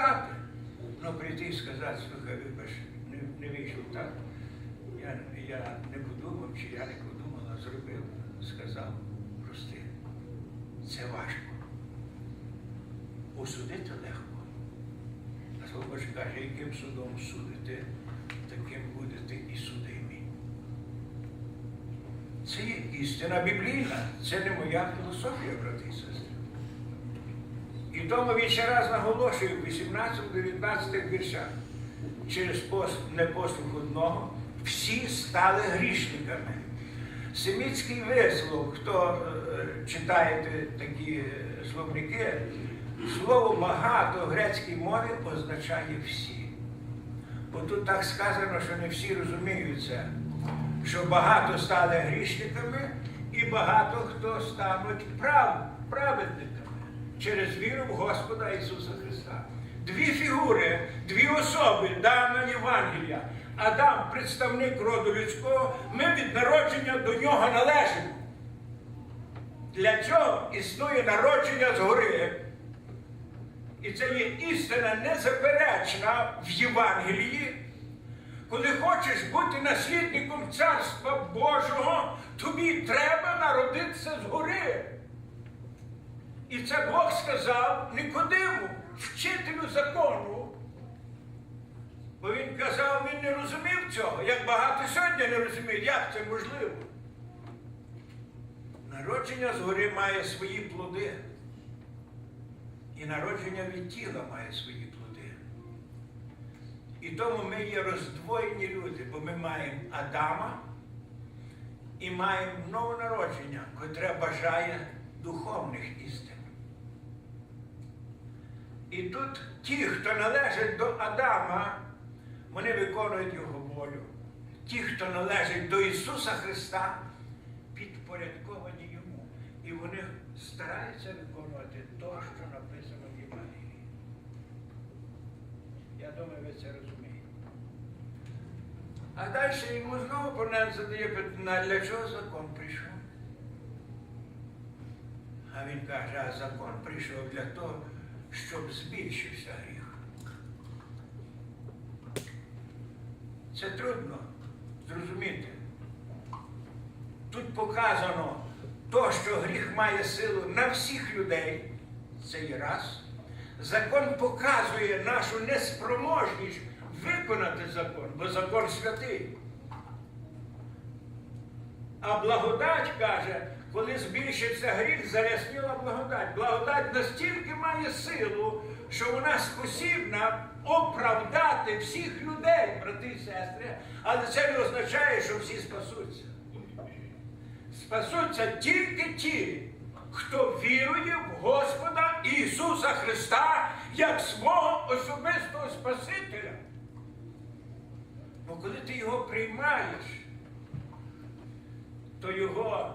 читати. Ну прийти і сказати, слухай, вибач, не, не вийшло так. Я, я не подумав, чи я не подумав, а зробив, сказав, прости. Це важко. Осудити легко. А Слово каже, яким судом судите, таким будете і судимі. Це є істина біблійна, це не моя філософія, брати і сестри. Тому він ще раз наголошує в 18-19 віршах. Через пос- непослух одного всі стали грішниками. Семітський вислов, хто е, читаєте такі е, словники, слово багато в грецькій мові означає всі. Бо тут так сказано, що не всі розуміють це, що багато стали грішниками і багато хто стануть прав, праведниками через віру в Господа Ісуса Христа. Дві фігури, дві особи дана Євангелія. Адам, представник роду людського, ми від народження до нього належимо. Для цього існує народження згори. І це є істина незаперечна в Євангелії. Коли хочеш бути наслідником Царства Божого, тобі треба народитися згори. І це Бог сказав Никодиму, вчителю закону. Бо він казав, він не розумів цього, як багато сьогодні не розуміють, як це можливо. Народження згори має свої плоди. І народження від тіла має свої плоди. І тому ми є роздвоєні люди, бо ми маємо Адама і маємо новонародження, котре бажає духовних істин. І тут ті, хто належить до Адама, вони виконують його волю. Ті, хто належить до Ісуса Христа, підпорядковані йому. І вони стараються виконувати те, що написано в Євангелії. Я думаю, ви це розумієте. А далі йому знову понад задає питання, для чого закон прийшов? А він каже, а закон прийшов для того, щоб збільшився гріх. Це трудно зрозуміти. Тут показано то, що гріх має силу на всіх людей. Це є раз. Закон показує нашу неспроможність виконати закон, бо закон святий. А благодать каже, коли збільшився гріх, зарясніла благодать. Благодать настільки має силу, що вона спосібна оправдати всіх людей, брати і сестри, але це не означає, що всі спасуться. Спасуться тільки ті, хто вірує в Господа Ісуса Христа як свого особистого Спасителя. Бо коли ти його приймаєш, то його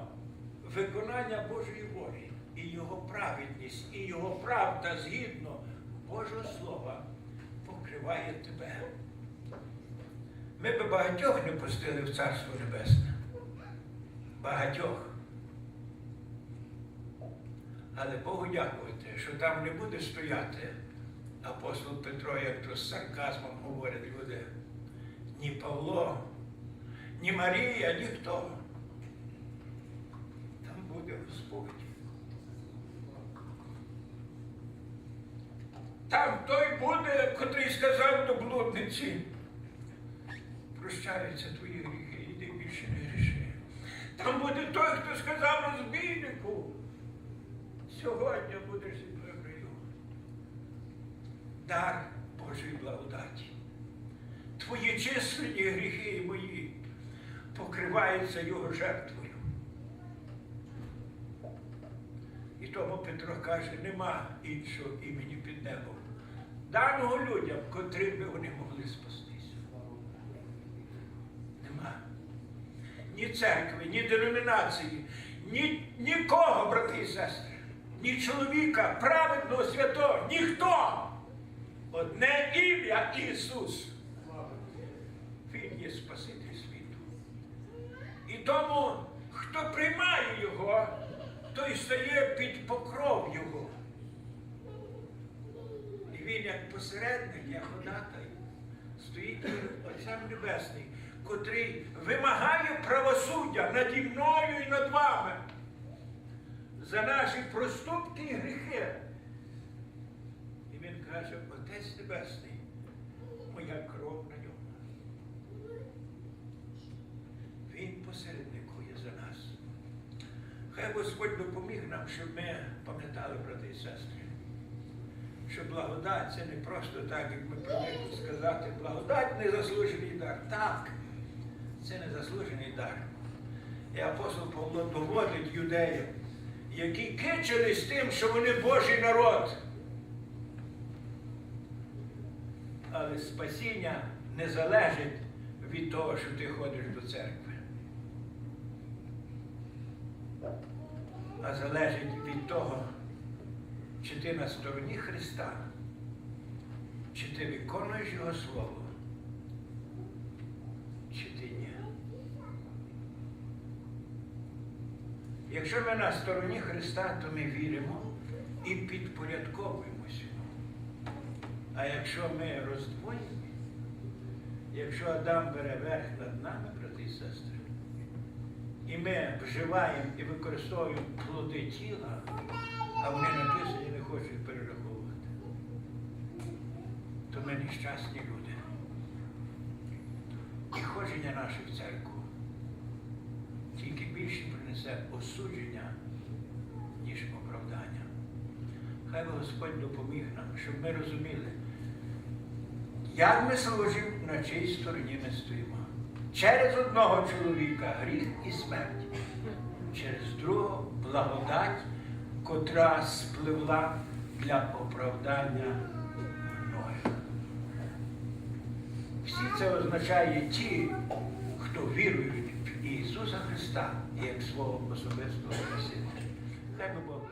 виконання Божої волі, і його праведність, і його правда згідно Божого Слова покриває тебе. Ми би багатьох не пустили в Царство Небесне. Багатьох. Але Богу дякувати, що там не буде стояти апостол Петро, як то з сарказмом говорять люди. Ні Павло, ні Марія, ніхто. Господь. Там той буде, котрий сказав до блудниці. Прощаються твої гріхи, іди більше не гріши. Там буде той, хто сказав розбійнику. Сьогодні будеш зі мною. Дар Божої благодаті. Твої численні гріхи і мої покриваються його жертвою. І тому Петро каже, нема іншого імені під небом. Даного людям, котрим би вони могли спастися. Нема. Ні церкви, ні деномінації, ні, нікого, брати і сестри, ні чоловіка, праведного, святого, ніхто. Одне ім'я Ісус. Він є Спаситель світу. І тому, хто приймає Його, той стає під покров Його. І він як посередник, як ходатай, стоїть перед Отцем Небесний, котрий вимагає правосуддя наді мною і над вами за наші проступки і гріхи. І він каже, Отець Небесний, моя кров на ньому. Він нас. Хай Господь допоміг нам, щоб ми пам'ятали, брати і сестри, що благодать це не просто так, як ми привикли сказати, благодать незаслужений дар. Так, це незаслужений дар. І апостол Павло доводить юдеям, які кичились тим, що вони Божий народ. Але спасіння не залежить від того, що ти ходиш до церкви. А залежить від того, чи ти на стороні Христа, чи ти виконуєш Його Слово, чи ти ні. Якщо ми на стороні Христа, то ми віримо і підпорядковуємося. А якщо ми роздвоєні, якщо Адам бере верх над нами, брати і сестри, і ми вживаємо і використовуємо плоди тіла, а вони написані не хочуть перераховувати, то ми нещасні люди. І ходження наше в церкву тільки більше принесе осудження, ніж оправдання. Хай Господь допоміг нам, щоб ми розуміли, як ми служимо, на чиїй стороні ми стоїмо. Через одного чоловіка гріх і смерть, через другого благодать, котра спливла для оправдання мною. Всі це означає ті, хто вірують в Ісуса Христа як свого особистого Спасителя. Хай би Бог.